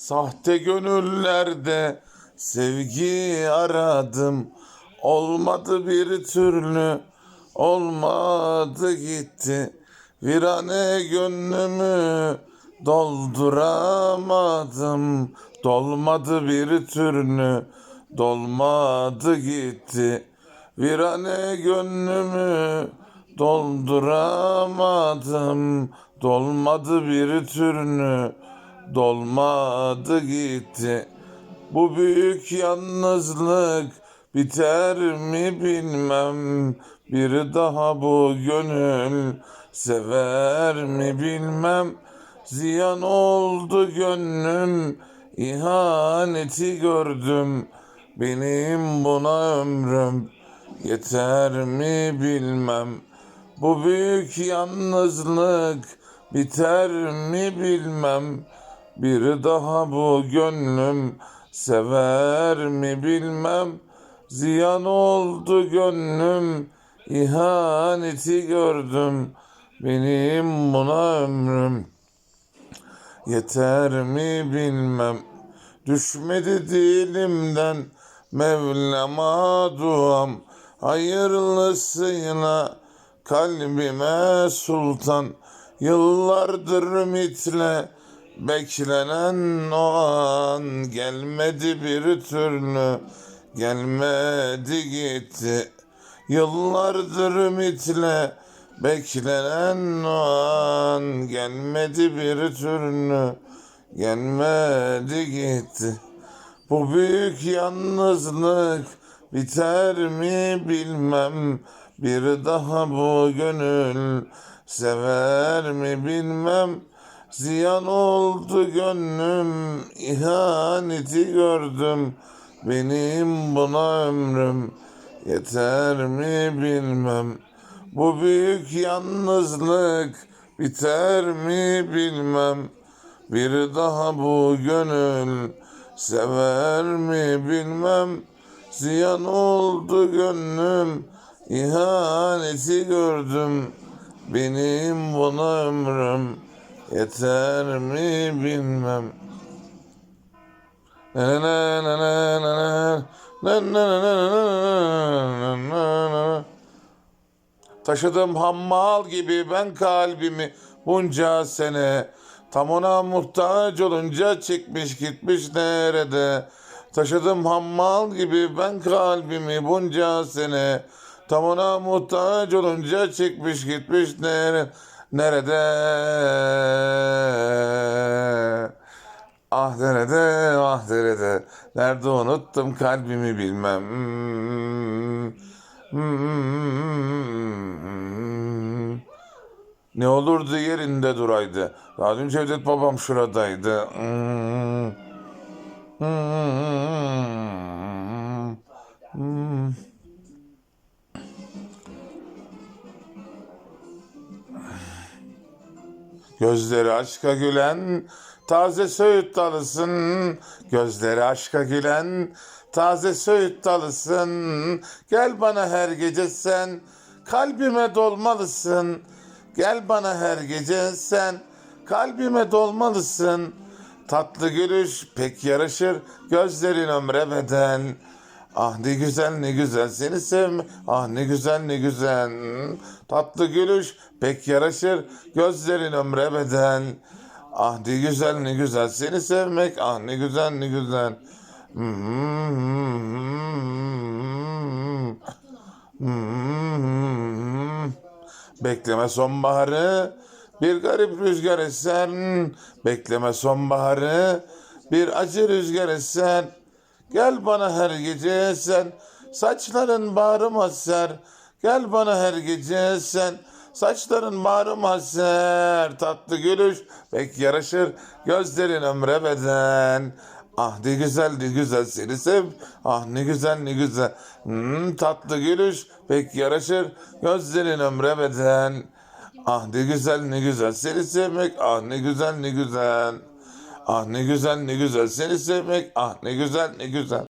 Sahte gönüllerde sevgi aradım. Olmadı bir türlü, olmadı gitti. Virane gönlümü dolduramadım. Dolmadı bir türlü, dolmadı gitti. Virane gönlümü dolduramadım. Dolmadı bir türlü, dolmadı gitti. Bu büyük yalnızlık biter mi bilmem. Bir daha bu gönül sever mi bilmem. Ziyan oldu gönlüm, ihaneti gördüm. Benim buna ömrüm yeter mi bilmem. Bu büyük yalnızlık biter mi bilmem. Bir daha bu gönlüm sever mi bilmem. Ziyan oldu gönlüm, ihaneti gördüm. Benim buna ömrüm yeter mi bilmem. Düşmedi dilimden Mevlam'a duam. Hayırlısıyla kalbime sultan. Yıllardır ümitle beklenen o an gelmedi bir türlü. Gelmedi gitti. Yıllardır ümitle beklenen o an gelmedi bir türlü. Gelmedi gitti. Bu büyük yalnızlık biter mi bilmem. Bir daha bu gönül sever mi bilmem. Ziyan oldu gönlüm, ihaneti gördüm. Benim buna ömrüm yeter mi bilmem. Bu büyük yalnızlık biter mi bilmem. Bir daha bu gönül sever mi bilmem. Ziyan oldu gönlüm, ihaneti gördüm. Benim buna ömrüm yeter mi bilmem. Na na na na na na. Na na na na na. Taşıdım hammal gibi ben kalbimi bunca sene. Tam ona muhtaç olunca çekmiş gitmiş nerede. Taşıdım hammal gibi ben kalbimi bunca sene. Tam ona muhtaç olunca çekmiş gitmiş nere, nerede. Ah nerede, ah nerede. Nerede unuttum kalbimi bilmem. Ne olurdu yerinde duraydı. Daha Cevdet babam şuradaydı. Gözleri aşka gülen taze söğüt dalısın. Gözleri aşka gülen taze söğüt dalısın. Gel bana her gece sen kalbime dolmalısın. Gel bana her gece sen kalbime dolmalısın. Tatlı gülüş pek yaraşır gözlerin ömre bedel. Ah ne güzel ne güzel seni sevme. Ah ne güzel ne güzel. Tatlı gülüş pek yaraşır gözlerin ömre bedel. Ah ne güzel ne güzel seni sevmek. Ah ne güzel ne güzel. Bekleme sonbaharı bir garip rüzgar esen. Bekleme sonbaharı bir acı rüzgar esen. Gel bana her gece sen saçların bağrıma ser. Gel bana her gece sen saçların bağrıma ser. Tatlı gülüş pek yaraşır gözlerin ömre beden. Ah ne güzel ne güzel seni sev. Ah ne güzel ne güzel. Hmm, tatlı gülüş pek yaraşır gözlerin ömre beden. Ah ne güzel ne güzel seni sevmek. Ah ne güzel ne güzel. Ah ne güzel ne güzel seni sevmek. Ah ne güzel ne güzel.